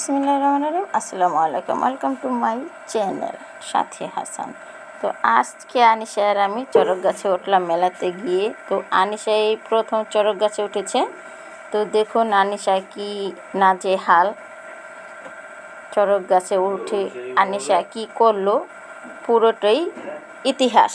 বিসমিল্লাহ রহমান রহিম। আসসালামু আলাইকুম। ওয়েলকাম টু মাই চ্যানেল সাথী হাসান। তো আজকে আনিশা আর আমি চরক গাছে উঠলাম মেলাতে গিয়ে। তো আনিশা এই প্রথম চরক গাছে উঠেছে। তো দেখুন আনিশা কি নাজে হাল চরক গাছে উঠে আনিশা কি করল, পুরোটাই ইতিহাস।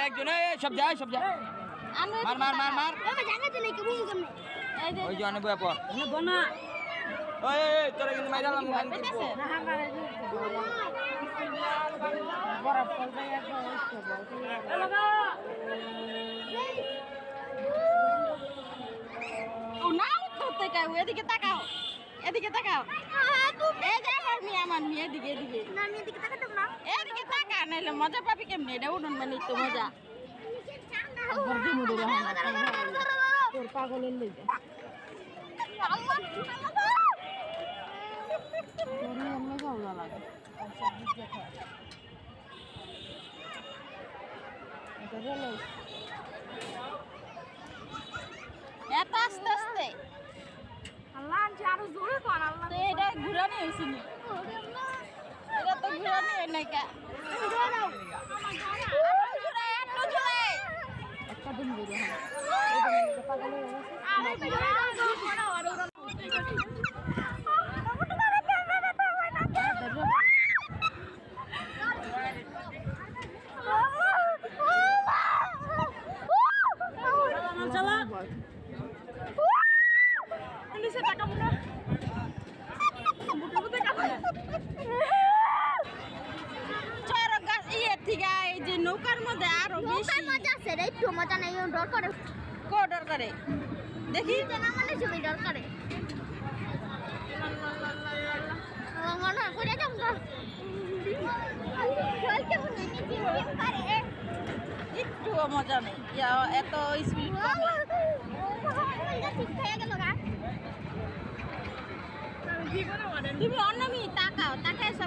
একজন সব যায় সব যায় মার মার মার মার ওই যে অনেক পর ওই এই, এই, তোরা কিন্তু মাইরালাম ওখান থেকে। দেখেছে ও না উঠতে কাউ এদিকে তাকাও এদিকে তাকাও এই যে আমার মেয়ে আমার মেয়ে এদিকে এদিকে এদিকে তাকা নাইলে মজা পাবি কেমনি এটা উঠুন মানে তো মজা তোর পাগলের লইতে এত আস্তে আস্তে তো এটা ঘুরানি হয়েছে নি এটা তো ঘুরানি হয় নাই কা একটা দিন বেরিয়ে হয় চরক গাছ ইয়ে থেকে এই যে নৌকার মধ্যে আরও বেশি মজা আছে রে একটু মজা নেই ডর করে কো দেখি মানে ডর করে মনে করে যাম না নিচে জিম করে একটু মজা নেই এত স্পিড হয়ে তুমি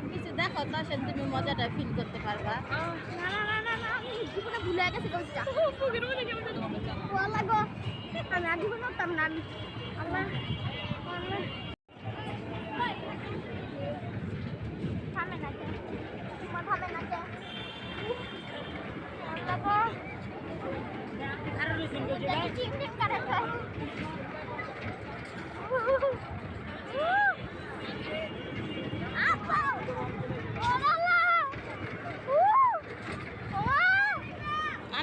সব কিছু দেখো তখন তুমি মজাটা ফিল করতে পারবা। না না না না না আমি জীবনে ভুলে গেছি কোনটা ওয়াল্লাহ গো আমি জীবনে না আমি আল্লাহ আল্লাহ কে তোমার থামে না কে আল্লাহ গো দেখি টিম টিম করে তো আপা ও আল্লাহ উ ও আনিশা চুপ থাকো এই যে আনিশা রাখি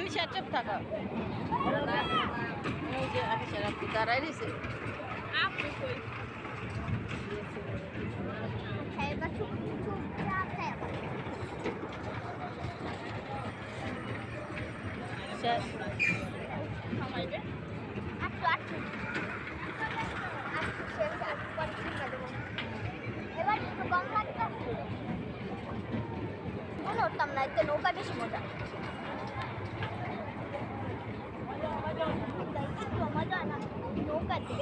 দাঁড়াই রয়েছে খাইবা চুপ চুপ চাপ খাইবা শেষ আটটু আটটু আটটু শেষ। আটটু পরে কিনে দেবো এবার এতে নৌকা বেশি মজা। একটু মজা না নৌকাতে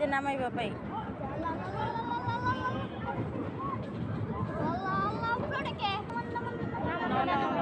দিয়ে নামাইবা পাই আল্লাহ আল্লাহ